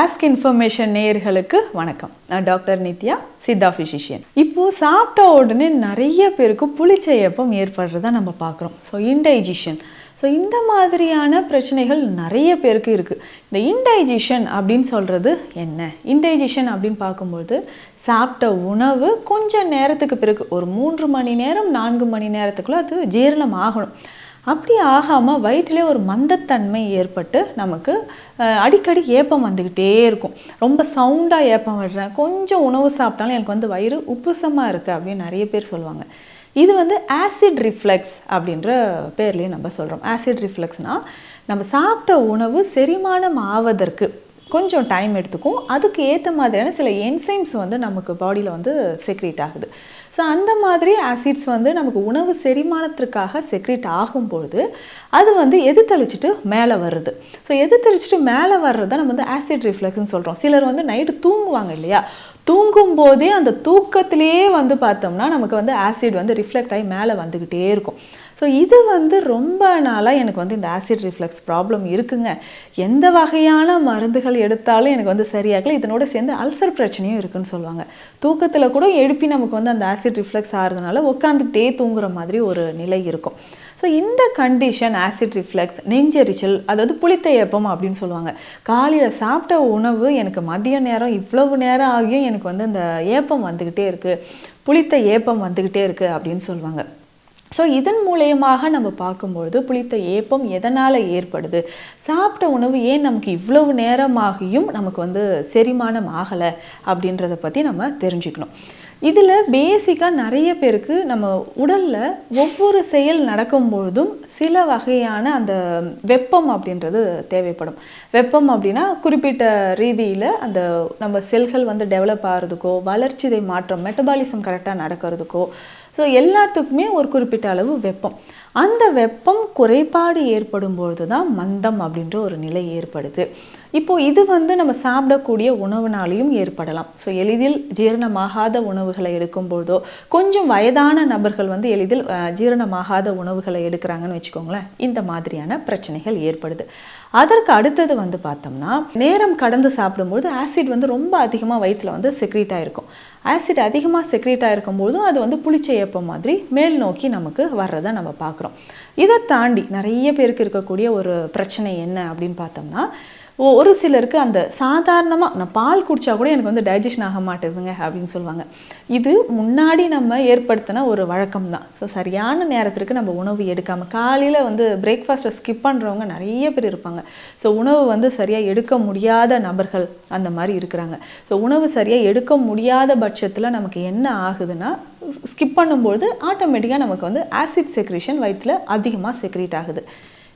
Ask information நேயர்களுக்கு வணக்கம். நான் டாக்டர் நித்யா சித்தா ஃபிசிஷியன் இப்போ சாப்பிட்ட உடனே நிறைய பேருக்கு புளிச்சையப்பம் ஏற்படுறத நம்ம பார்க்குறோம். ஸோ இன்டைஜிஷன் ஸோ இந்த மாதிரியான பிரச்சனைகள் நிறைய பேருக்கு இருக்குது இந்த இன்டைஜிஷன் அப்படின்னு சொல்கிறது என்ன? இன்டைஜிஷன் அப்படின்னு பார்க்கும்போது சாப்பிட்ட உணவு கொஞ்சம் நேரத்துக்கு பிறகு ஒரு மூன்று மணி நேரம் நான்கு மணி நேரத்துக்குள்ளே அது ஜீரணம் ஆகணும். அப்படி ஆகாமல் வயிற்றிலே ஒரு மந்தத்தன்மை ஏற்பட்டு நமக்கு அடிக்கடி ஏப்பம் வந்துக்கிட்டே இருக்கும். ரொம்ப சவுண்டாக ஏப்பம் விடுறேன் கொஞ்சம் உணவு சாப்பிட்டாலும் எனக்கு வந்து வயிறு உப்புசமாக இருக்குது அப்படின்னு நிறைய பேர் சொல்லுவாங்க. இது வந்து ஆசிட் ரிஃப்ளெக்ஸ் அப்படின்ற பேர்லேயே நம்ம சொல்கிறோம் ஆசிட் ரிஃப்ளெக்ஸ்னால் நம்ம சாப்பிட்ட உணவு செரிமானம் ஆவதற்கு கொஞ்சம் டைம் எடுத்துக்கும். அதுக்கு ஏற்ற மாதிரியான சில என்சைம்ஸ் வந்து நமக்கு பாடியில் வந்து செக்ரேட் ஆகுது. ஸோ அந்த மாதிரி ஆசிட்ஸ் வந்து நமக்கு உணவு செரிமானத்திற்காக செக்ரேட் ஆகும்பொழுது அது வந்து எதிர்த்தளிச்சிட்டு மேலே வருது? ஸோ எதிர்த்தளிச்சிட்டு மேலே வர்றதை நம்ம வந்து ஆசிட் ரிஃப்ளெக்ஸ்னு சொல்கிறோம் சிலர் வந்து நைட்டு தூங்குவாங்க இல்லையா? தூங்கும் போதே அந்த தூக்கத்திலேயே வந்து பார்த்தோம்னா நமக்கு வந்து ஆசிட் வந்து ரிஃப்ளெக்ட் ஆகி மேலே வந்துக்கிட்டே இருக்கும். ஸோ இது வந்து ரொம்ப நாளாக எனக்கு வந்து இந்த ஆசிட் ரிஃப்ளெக்ஸ் ப்ராப்ளம் இருக்குங்க. எந்த வகையான மருந்துகள் எடுத்தாலும் எனக்கு வந்து சரியாகல. இதனோட சேர்ந்து அல்சர் பிரச்சனையும் இருக்குன்னு சொல்லுவாங்க. தூக்கத்தில் கூட எழுப்பி நமக்கு வந்து அந்த ஆசிட் ரிஃப்ளெக்ஸ் ஆகிறதுனால உட்காந்துட்டே தூங்குற மாதிரி ஒரு நிலை இருக்கும். ஸோ இந்த கண்டிஷன் ஆசிட் ரிஃப்ளெக்ஸ் நெஞ்செரிச்சல் அதாவது புளித்த ஏப்பம் அப்படின்னு சொல்லுவாங்க. காலையில் சாப்பிட்ட உணவு எனக்கு மதிய நேரம் இவ்வளவு நேரம் ஆகியும் எனக்கு வந்து அந்த ஏப்பம் வந்துக்கிட்டே இருக்குது புளித்த ஏப்பம் வந்துக்கிட்டே இருக்குது அப்படின்னு சொல்லுவாங்க. ஸோ இதன் மூலயமாக நம்ம பார்க்கும்பொழுது புளித்த ஏப்பம் எதனால் ஏற்படுது? சாப்பிட்ட உணவு ஏன் நமக்கு இவ்வளவு நேரமாகியும் நமக்கு வந்து செரிமானம் ஆகலை அப்படின்றத பற்றி நம்ம தெரிஞ்சுக்கணும். இதில் பேசிக்காக நிறைய பேருக்கு நம்ம உடலில் ஒவ்வொரு செயல் நடக்கும்பொழுதும் சில வகையான அந்த வெப்பம் அப்படின்றது தேவைப்படும். வெப்பம் அப்படின்னா குறிப்பிட்ட ரீதியில் அந்த நம்ம செல்கள் வந்து டெவலப் ஆகிறதுக்கோ வளர்ச்சிதை மாற்றம் மெட்டபாலிசம் கரெக்டாக நடக்கிறதுக்கோ ஸோ எல்லாத்துக்குமே ஒரு குறிப்பிட்ட அளவு வெப்பம். அந்த வெப்பம் குறைபாடு ஏற்படும் பொழுது தான் மந்தம் அப்படின்ற ஒரு நிலை ஏற்படுது. இப்போ இது வந்து நம்ம சாப்பிடக்கூடிய உணவுனாலையும் ஏற்படலாம். ஸோ எளிதில் ஜீரணமாகாத உணவுகளை எடுக்கும்பொழுதோ கொஞ்சம் வயதான நபர்கள் வந்து எளிதில் அஹ், ஜீரணமாகாத உணவுகளை எடுக்கிறாங்கன்னு வச்சுக்கோங்களேன் இந்த மாதிரியான பிரச்சனைகள் ஏற்படுது. அதற்கு அடுத்தது வந்து பார்த்தோம்னா நேரம் கடந்து சாப்பிடும்போது ஆசிட் வந்து ரொம்ப அதிகமாக வயிற்றில் வந்து செக்ரீட் ஆயிருக்கும். ஆசிட் அதிகமாக செக்ரேட் ஆகிருக்கும் போதும் அது வந்து புளிச்சையப்பம் மாதிரி மேல் நோக்கி நமக்கு வர்றதை நம்ம பார்க்குறோம். இதை தாண்டி நிறைய பேருக்கு இருக்கக்கூடிய ஒரு பிரச்சனை என்ன அப்படின்னு பார்த்தோம்னா ஒரு சிலருக்கு அந்த சாதாரணமாக நான் பால் குடித்தா கூட எனக்கு வந்து டைஜஷன் ஆக மாட்டேதுங்க அப்படின்னு சொல்லுவாங்க. இது முன்னாடி நம்ம ஏற்படுத்தின ஒரு வழக்கம் தான் ஸோ சரியான நேரத்திற்கு நம்ம உணவு எடுக்காமல் காலையில் வந்து பிரேக்ஃபாஸ்ட்டை ஸ்கிப் பண்ணுறவங்க நிறைய பேர் இருப்பாங்க. ஸோ உணவு வந்து சரியாக எடுக்க முடியாத நபர்கள் அந்த மாதிரி இருக்கிறாங்க. ஸோ உணவு சரியாக எடுக்க முடியாத பட்சத்தில் நமக்கு என்ன ஆகுதுன்னா ஸ்கிப் பண்ணும்பொழுது ஆட்டோமேட்டிக்காக நமக்கு வந்து ஆசிட் செக்ரேஷன் வயிற்றில் அதிகமாக செக்ரேட் ஆகுது.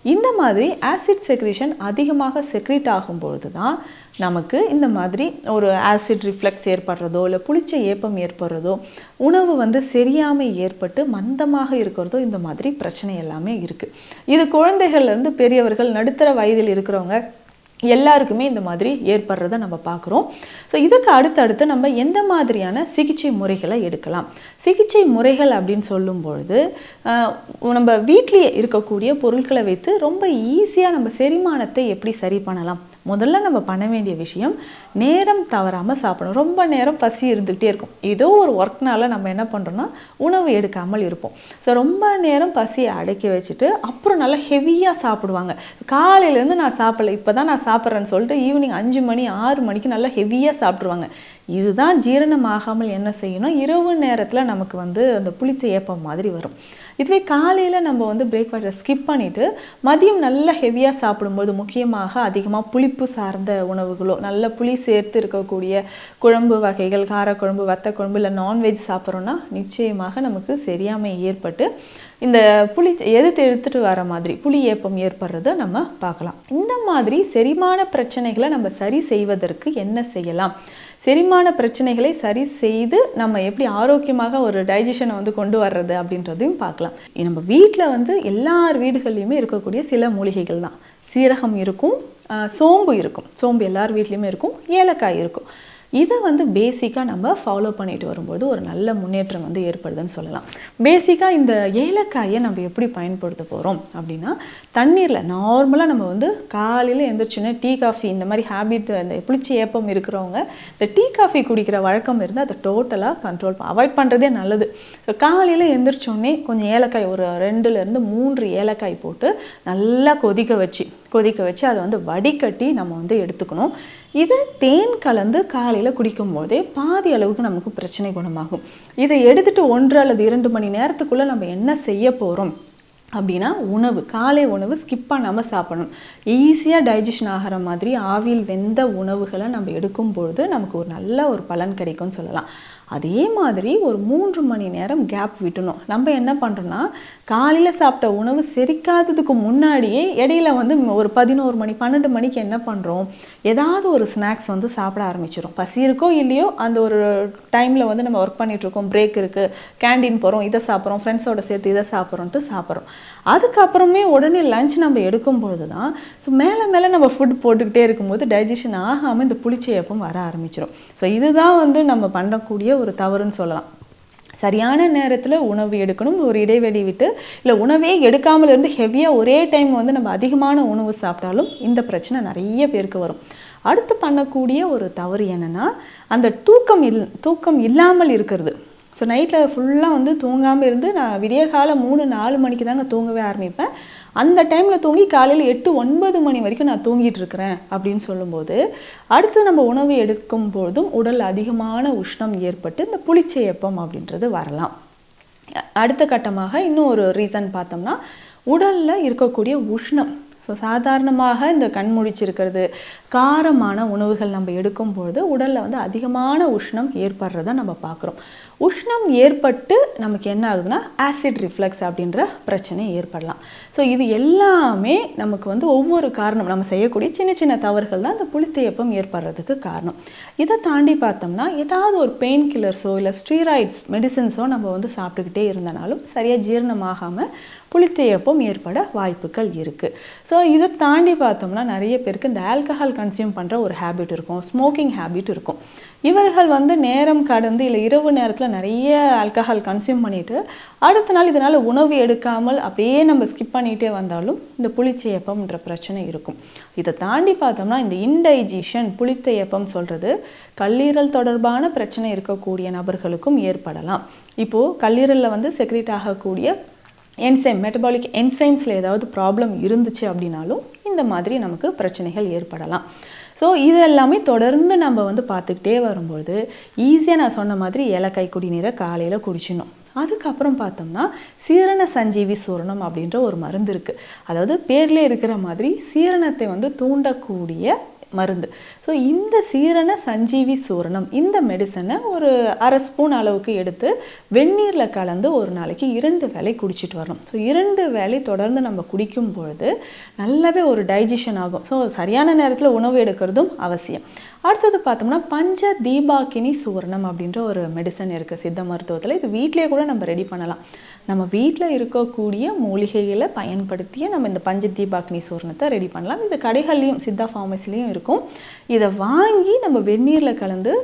இந்த மாதிரி ஆசிட் செக்ரேஷன் அதிகமாக செக்ரீட் ஆகும்பொழுது தான் நமக்கு இந்த மாதிரி ஒரு ஆசிட் ரிஃப்ளெக்ஸ் ஏற்படுறதோ இல்லை புளிச்ச ஏப்பம் ஏற்படுறதோ உணவு வந்து சரியாமை ஏற்பட்டு மந்தமாக இருக்கிறதோ இந்த மாதிரி பிரச்சனை எல்லாமே இருக்குது இது குழந்தைகள்லேருந்து பெரியவர்கள் நடுத்தர வயதில் இருக்கிறவங்க எல்லாருக்குமே இந்த மாதிரி ஏற்படுறத நம்ம பார்க்குறோம். ஸோ இதுக்கு அடுத்தடுத்து நம்ம எந்த மாதிரியான சிகிச்சை முறைகளை எடுக்கலாம்? சிகிச்சை முறைகள் அப்படின்னு சொல்லும் பொழுது நம்ம வீட்லேயே இருக்கக்கூடிய பொருட்களை வைத்து ரொம்ப ஈஸியாக நம்ம செரிமானத்தை எப்படி சரி பண்ணலாம்? முதல்ல நம்ம பண்ண வேண்டிய விஷயம் நேரம் தவறாமல் சாப்பிடணும். ரொம்ப நேரம் பசி இருந்துகிட்டே இருக்கும். ஏதோ ஒரு ஒர்க்னால நம்ம என்ன பண்ணுறோன்னா உணவு எடுக்காமல் இருப்போம். ஸோ ரொம்ப நேரம் பசியை அடக்கி வச்சுட்டு அப்புறம் நல்லா ஹெவியாக சாப்பிடுவாங்க. காலையிலேருந்து நான் சாப்பிடல இப்போ தான் நான் சாப்பிட்றேன்னு சொல்லிட்டு ஈவினிங் அஞ்சு மணி ஆறு மணிக்கு நல்லா ஹெவியாக சாப்பிடுவாங்க இதுதான் ஜீரணமாகாமல் என்ன செய்யணும்? இரவு நேரத்தில் நமக்கு வந்து அந்த புளித்த ஏப்பம் மாதிரி வரும். இதுவே காலையில் நம்ம வந்து பிரேக்ஃபாஸ்ட்டை ஸ்கிப் பண்ணிவிட்டு மதியம் நல்ல ஹெவியாக சாப்பிடும்போது முக்கியமாக அதிகமாக புளிப்பு சார்ந்த உணவுகளோ நல்ல புளி சேர்த்து இருக்கக்கூடிய குழம்பு வகைகள் காரக்குழம்பு வத்த குழம்பு இல்லை நான்வெஜ் சாப்பிட்றோன்னா நிச்சயமாக நமக்கு சரியாமை ஏற்பட்டு இந்த புளி எதிர்த்து எடுத்துட்டு வர மாதிரி புளி ஏப்பம் ஏற்படுறத நம்ம பார்க்கலாம். இந்த மாதிரி செரிமான பிரச்சனைகளை நம்ம சரி செய்வதற்கு என்ன செய்யலாம்? செரிமான பிரச்சனைகளை சரி செய்து நம்ம எப்படி ஆரோக்கியமாக ஒரு டைஜஷனை வந்து கொண்டு வர்றது அப்படின்றதையும் பார்க்கலாம். நம்ம வீட்டில் வந்து எல்லார் வீடுகள்லையுமே இருக்கக்கூடிய சில மூலிகைகள் தான். சீரகம் இருக்கும் ஆஹ் சோம்பு இருக்கும். சோம்பு எல்லார் வீட்லேயுமே இருக்கும் ஏலக்காய் இருக்கும். இதை வந்து பேசிக்காக நம்ம ஃபாலோ பண்ணிட்டு வரும்போது ஒரு நல்ல முன்னேற்றம் வந்து ஏற்படுதுன்னு சொல்லலாம். பேசிக்காக இந்த ஏலக்காயை நம்ம எப்படி பயன்படுத்த போகிறோம் அப்படின்னா தண்ணீரில் நார்மலாக நம்ம வந்து காலையில் எந்திரிச்சுன்னா டீ காஃபி இந்த மாதிரி ஹேபிட் இந்த புளிச்சி ஏப்பம் இருக்கிறவங்க இந்த டீ காஃபி குடிக்கிற வழக்கம் இருந்தால் அதை டோட்டலாக கண்ட்ரோல் அவாய்ட் பண்ணுறதே நல்லது. ஸோ காலையில் எந்திரிச்சோடனே கொஞ்சம் ஏலக்காய் ஒரு ரெண்டுலேருந்து மூன்று ஏலக்காய் போட்டு நல்லா கொதிக்க வச்சு கொதிக்க வச்சு அதை வந்து வடிகட்டி நம்ம வந்து எடுத்துக்கணும். இது தேன் கலந்து காலையில் குடிக்கும்போதே பாதி அளவுக்கு நமக்கு பிரச்சனை குணமாகும். இதை எடுத்துட்டு ஒன்று அல்லது இரண்டு மணி நேரத்துக்குள்ளே நம்ம என்ன செய்ய போகிறோம் அப்படின்னா உணவு காலை உணவு ஸ்கிப் பண்ணாமல் சாப்பிடணும். ஈஸியாக டைஜஷன் ஆகிற மாதிரி ஆவியில் வெந்த உணவுகளை நம்ம எடுக்கும் பொழுது நமக்கு ஒரு நல்ல ஒரு பலன் கிடைக்கும்னு சொல்லலாம். அதே மாதிரி ஒரு மூன்று மணி நேரம் கேப் விட்டணும். நம்ம என்ன பண்ணுறோன்னா காலையில் சாப்பிட்ட உணவு செரிக்காததுக்கு முன்னாடியே இடையில வந்து ஒரு பதினோரு மணி பன்னெண்டு மணிக்கு என்ன பண்ணுறோம் ஏதாவது ஒரு ஸ்நாக்ஸ் வந்து சாப்பிட ஆரம்பிச்சிடும் பசி இருக்கோ இல்லையோ அந்த ஒரு டைமில் வந்து நம்ம ஒர்க் பண்ணிகிட்ருக்கோம் பிரேக் இருக்குது கேண்டீன் போகிறோம் இதை சாப்பிட்றோம் ஃப்ரெண்ட்ஸோட சேர்த்து இதை சாப்பிட்றோன்ட்டு சாப்பிட்றோம். அதுக்கப்புறமே உடனே லஞ்ச் நம்ம எடுக்கும்பொழுது தான் ஸோ மேலே மேலே நம்ம ஃபுட் போட்டுக்கிட்டே இருக்கும்போது டைஜஷன் ஆகாமல் இந்த புளிச்சையப்பம் வர ஆரம்பிச்சிடும் ஸோ இதுதான் வந்து நம்ம பண்ணக்கூடிய ஒரு தவறுன்னு சொல்லலாம். சரியான நேரத்தில் உணவு எடுக்கணும். ஒரு இடைவெளி விட்டு இல்லை உணவே எடுக்காமல் இருந்து ஹெவியாக ஒரே டைம் வந்து நம்ம அதிகமான உணவு சாப்பிட்டாலும் இந்த பிரச்சனை நிறைய பேருக்கு வரும். அடுத்து பண்ணக்கூடிய ஒரு தவறு என்னென்னா அந்த தூக்கம் இல் தூக்கம் இல்லாமல் இருக்கிறது. ஸோ நைட்டில் ஃபுல்லாக வந்து தூங்காமல் இருந்து நான் விடிய காலம் மூணு நாலு மணிக்கு தாங்க தூங்கவே ஆரம்பிப்பேன். அந்த டைமில் தூங்கி காலையில் எட்டு ஒன்பது மணி வரைக்கும் நான் தூங்கிட்டு இருக்கிறேன் அப்படின்னு சொல்லும்போது அடுத்து நம்ம உணவு எடுக்கும் பொழுதும் உடல் அதிகமான உஷ்ணம் ஏற்பட்டு இந்த புளிச்சையப்பம் அப்படின்றது வரலாம். அடுத்த கட்டமாக இன்னும் ஒரு ரீசன் பார்த்தோம்னா உடலில் இருக்கக்கூடிய உஷ்ணம். ஸோ சாதாரணமாக இந்த கண் முழிச்சிருக்கிறது காரமான உணவுகள் நம்ம எடுக்கும்பொழுது உடலில் வந்து அதிகமான உஷ்ணம் ஏற்படுறத நம்ம பார்க்குறோம். உஷ்ணம் ஏற்பட்டு நமக்கு என்ன ஆகுதுன்னா ஆசிட் ரிஃப்ளெக்ஸ் அப்படின்ற பிரச்சனை ஏற்படலாம். ஸோ இது எல்லாமே நமக்கு வந்து ஒவ்வொரு காரணம் நம்ம செய்யக்கூடிய சின்ன சின்ன தவறுகள் தான் இந்த புளித்தேப்பம் ஏற்படுறதுக்கு காரணம். இதை தாண்டி பார்த்தோம்னா ஏதாவது ஒரு பெயின் கில்லர்ஸோ இல்லை ஸ்டீராய்ட்ஸ் மெடிசின்ஸோ நம்ம வந்து சாப்பிட்டுக்கிட்டே இருந்தனாலும் சரியாக ஜீரணமாகாமல் புளித்தேப்பம் ஏற்பட வாய்ப்புகள் இருக்குது ஸோ இதை தாண்டி பார்த்தோம்னா நிறைய பேருக்கு இந்த ஆல்கஹால் கன்சியூம் பண்ணுற ஒரு ஹேபிட் இருக்கும். ஸ்மோக்கிங் ஹேபிட் இருக்கும். இவர்கள் வந்து நேரம் கடந்து இல்லை இரவு நேரத்தில் நிறைய ஆல்கஹால் கன்சியூம் பண்ணிட்டு அடுத்த நாள் இதனால் உணவு எடுக்காமல் அப்படியே நம்ம ஸ்கிப் பண்ணிகிட்டே வந்தாலும் இந்த புளிச்சையப்பம்ன்ற பிரச்சனை இருக்கும். இதை தாண்டி பார்த்தோம்னா இந்த இன்டைஜிஷன் புளித்தையப்பம் சொல்கிறது கல்லீரல் தொடர்பான பிரச்சனை இருக்கக்கூடிய நபர்களுக்கும் ஏற்படலாம். இப்போது கல்லீரலில் வந்து செக்ரேட் ஆகக்கூடிய என்சைம் மெட்டபாலிக் என்சைம்ஸில் ஏதாவது ப்ராப்ளம் இருந்துச்சு அப்படின்னாலும் இந்த மாதிரி நமக்கு பிரச்சனைகள் ஏற்படலாம். ஸோ இது எல்லாமே தொடர்ந்து நம்ம வந்து பார்த்துக்கிட்டே வரும்போது ஈஸியாக நான் சொன்ன மாதிரி ஏலக்காய் குடிநீரை காலையில் குடிச்சிடணும். அதுக்கப்புறம் பார்த்தோம்னா சீரண சஞ்சீவி சூரணம் அப்படின்ற ஒரு மருந்து இருக்குது அதாவது பேர்லேயே இருக்கிற மாதிரி சீரணத்தை வந்து தூண்டக்கூடிய மருந்து. ஸோ இந்த சீரண சஞ்சீவி சூரணம் இந்த மெடிசனை ஒரு அரை ஸ்பூன் அளவுக்கு எடுத்து வெந்நீரில் கலந்து ஒரு நாளைக்கு இரண்டு வேலை குடிச்சிட்டு வரணும். ஸோ இரண்டு வேலை தொடர்ந்து நம்ம குடிக்கும் பொழுது நல்லாவே ஒரு டைஜஷன் ஆகும். ஸோ சரியான நேரத்தில் உணவு எடுக்கிறதும் அவசியம். அடுத்தது பார்த்தோம்னா பஞ்ச தீபாக்கினி சூரணம் அப்படின்ற ஒரு மெடிசன் இருக்குது சித்த மருத்துவத்தில். இது வீட்டிலேயே கூட நம்ம ரெடி பண்ணலாம். நம்ம வீட்டில் இருக்கக்கூடிய மூலிகைகளை பயன்படுத்திய நம்ம இந்த பஞ்ச தீபாக்னி சுவர்ணத்தை ரெடி பண்ணலாம். இந்த கடைகள்லையும் சித்தா ஃபார்மசிலையும் இருக்கும். இதை வாங்கி நம்ம வெந்நீரில் கலந்து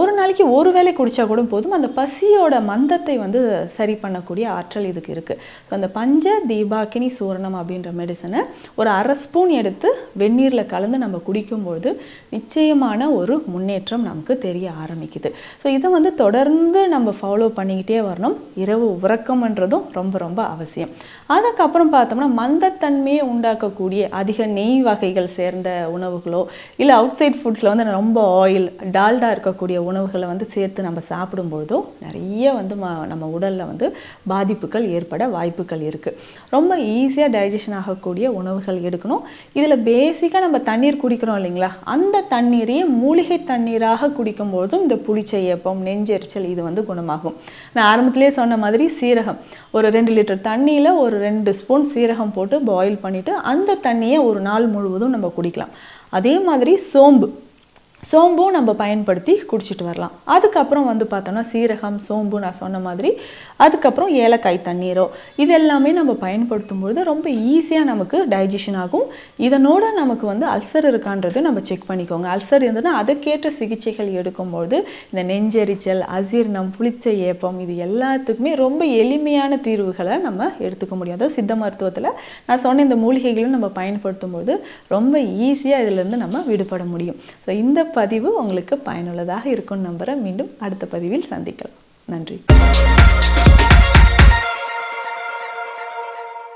ஒரு நாளைக்கு ஒரு வேளை குடித்தா கூட போதும். அந்த பசியோட மந்தத்தை வந்து சரி பண்ணக்கூடிய ஆற்றல் இதுக்கு இருக்குது ஸோ அந்த பஞ்ச தீபாக்கினி சூரணம் அப்படின்ற மெடிசனை ஒரு அரை ஸ்பூன் எடுத்து வெந்நீரில் கலந்து நம்ம குடிக்கும்பொழுது நிச்சயமான ஒரு முன்னேற்றம் நமக்கு தெரிய ஆரம்பிக்குது. ஸோ இதை வந்து தொடர்ந்து நம்ம ஃபாலோ பண்ணிக்கிட்டே வரணும். இரவு உறக்கம்ன்றதும் ரொம்ப ரொம்ப அவசியம். அதுக்கப்புறம் பார்த்தோம்னா மந்தத்தன்மையை உண்டாக்கக்கூடிய அதிக நெய் வகைகள் சேர்ந்த உணவுகளோ இல்லை அவுட் சைட் ஃபுட்ஸில் வந்து ரொம்ப ஆயில் டால்டா இருக்கக்கூடிய உணவுகளை வந்து சேர்த்து நம்ம சாப்பிடும்பொழுதோ நிறைய வந்து ம நம்ம உடலில் வந்து பாதிப்புகள் ஏற்பட வாய்ப்புகள் இருக்குது ரொம்ப ஈஸியாக டைஜஷன் ஆகக்கூடிய உணவுகள் எடுக்கணும். இதில் பேசிக்காக நம்ம தண்ணீர் குடிக்கிறோம் இல்லைங்களா? அந்த தண்ணீரையே மூலிகை தண்ணீராக குடிக்கும்பொழுதும் இந்த புளிச்ச ஏப்பம் நெஞ்செரிச்சல் இது வந்து குணமாகும். நான் ஆரம்பத்திலே சொன்ன மாதிரி சீரகம். ஒரு ரெண்டு லிட்டர் தண்ணியில் ஒரு ரெண்டு ஸ்பூன் சீரகம் போட்டு பாயில் பண்ணிவிட்டு அந்த தண்ணியை ஒரு நாள் முழுவதும் நம்ம குடிக்கலாம். அதே மாதிரி சோம்பு. சோம்பும் நம்ம பயன்படுத்தி குடிச்சிட்டு வரலாம். அதுக்கப்புறம் வந்து பார்த்தோம்னா சீரகம் சோம்பு நான் சொன்ன மாதிரி. அதுக்கப்புறம் ஏலக்காய் தண்ணீரோ இது எல்லாமே நம்ம பயன்படுத்தும் பொழுது ரொம்ப ஈஸியாக நமக்கு டைஜஷன் ஆகும். இதனோட நமக்கு வந்து அல்சர் இருக்கான்றது நம்ம செக் பண்ணிக்கோங்க. அல்சர் இருந்ததுன்னா அதுக்கேற்ற சிகிச்சைகள் எடுக்கும்பொழுது இந்த நெஞ்செரிச்சல் அசீர்ணம் புளிச்ச ஏப்பம் இது எல்லாத்துக்குமே ரொம்ப எளிமையான தீர்வுகளை நம்ம எடுத்துக்க முடியும். அதாவது சித்த மருத்துவத்தில் நான் சொன்ன இந்த மூலிகைகளும் நம்ம பயன்படுத்தும் போது ரொம்ப ஈஸியாக இதிலேருந்து நம்ம விடுபட முடியும். ஸோ இந்த பதிவு உங்களுக்கு பயனுள்ளதாக இருக்கும்னு நம்புகிறேன் மீண்டும் அடுத்த பதிவில் சந்திக்கலாம். நன்றி.